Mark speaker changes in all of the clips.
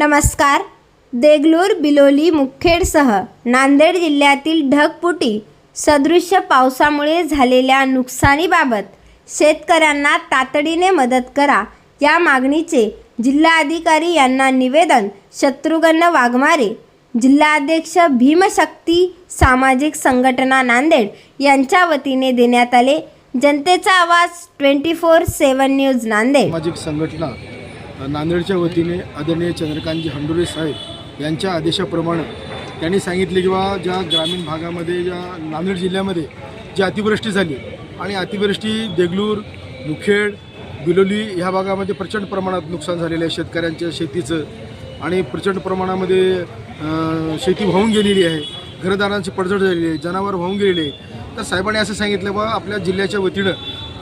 Speaker 1: नमस्कार. देगलूर बिलोली मुखेडसह नांदेड जिल्ह्यातील ढगपुटी सदृश्य पावसामुळे झालेल्या नुकसानीबाबत शेतकऱ्यांना तातडीने मदत करा या मागणीचे जिल्हाधिकारी यांना निवेदन शत्रुघ्न वाघमारे जिल्हाध्यक्ष भीमशक्ती सामाजिक संघटना नांदेड यांच्या वतीने देण्यात आले. जनतेचा आवाज twenty four seven news Nanded.
Speaker 2: सामाजिक संघटना नांदेडच्या वतीने आदरणीय चंद्रकांतजी हंडुरे साहेब यांच्या आदेशाप्रमाणे त्यांनी सांगितले की बा ज्या ग्रामीण भागामध्ये ज्या नांदेड जिल्ह्यामध्ये जी अतिवृष्टी झाली आणि अतिवृष्टी देगलूर मुखेड बिलोली ह्या भागामध्ये प्रचंड प्रमाणात नुकसान झालेलं आहे शेतकऱ्यांच्या शेतीचं आणि प्रचंड प्रमाणामध्ये शेती वाहून गेलेली आहे. घरदारांची पडझड झालेली आहे जनावर वाहून गेलेले आहे तर साहेबांनी असं सांगितलं बा आपल्या जिल्ह्याच्या वतीनं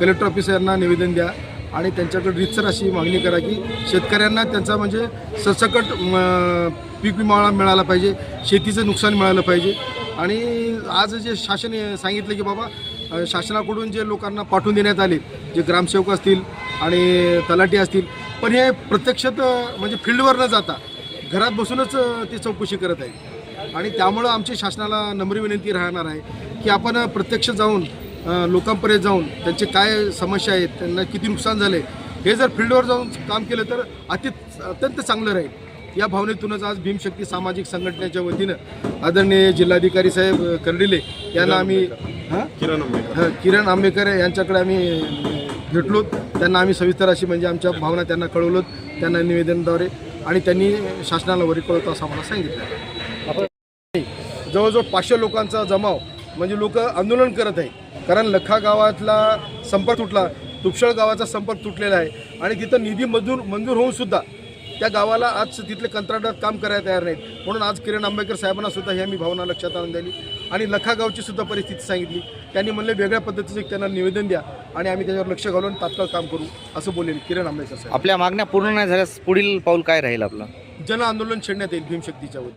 Speaker 2: कलेक्टर ऑफिस यांना निवेदन द्या. आणि त्यांच्याकडे रितसर अशी मागणी करा की शेतकऱ्यांना त्यांचा म्हणजे सरसकट म, पीक विमा मिळाला पाहिजे शेतीचं नुकसान मिळालं पाहिजे. आणि आज जे शासन हे सांगितलं की बाबा शासनाकडून जे लोकांना पाठवून देण्यात आले जे ग्रामसेवक असतील आणि तलाठी असतील पण हे प्रत्यक्षात म्हणजे फील्डवर न जाता घरात बसूनच ते चौकशी करत आहे आणि त्यामुळं आमची शासनाला नम्र विनंती राहणार आहे की आपण प्रत्यक्ष जाऊन लोकांपर्यंत जाऊन त्यांचे काय समस्या आहेत त्यांना किती नुकसान झाले हे जर फील्डवर जाऊन काम केलं तर अति अत्यंत चांगलं राहील. या भावनेतूनच आज भीमशक्ती सामाजिक संघटनेच्या वतीनं आदरणीय जिल्हाधिकारी साहेब कर्डिले यांना आम्ही हां?
Speaker 3: किरण आंबेडकर.
Speaker 2: हं, किरण आंबेकर यांच्याकडे आम्ही भेटलो. त्यांना आम्ही सविस्तर अशी म्हणजे आमच्या भावना त्यांना कळवलो. त्यांना निवेदनद्वारे आणि त्यांनी शासनाला वरी कळवतो असं आम्हाला सांगितलं जवळजवळ पाचशे लोकांचा जमाव म्हणजे लोक आंदोलन करत आहे कारण लखा गावातला संपर्क तुटला तुपशळ गावाचा संपर्क तुटलेला आहे. आणि तिथं निधी मंजूर मंजूर होऊन सुद्धा त्या गावाला आज तिथले कंत्राटदार काम करायला तयार नाहीत. म्हणून आज किरण आंबेडकर साहेबांना सुद्धा ही आम्ही भावना लक्षात आणून दिली. आणि लखा गावची सुद्धा परिस्थिती सांगितली. त्यांनी म्हणले वेगळ्या पद्धतीचं एक त्यांना निवेदन द्या आणि आम्ही त्याच्यावर लक्ष घालून तात्काळ काम करू असं बोलले किरण आंबेडकर साहेब.
Speaker 4: आपल्या मागण्या पूर्ण नाही झाल्यास पुढील पाऊल काय राहील आपलं?
Speaker 2: जन आंदोलन छेडण्यात येईल भीमशक्तीच्या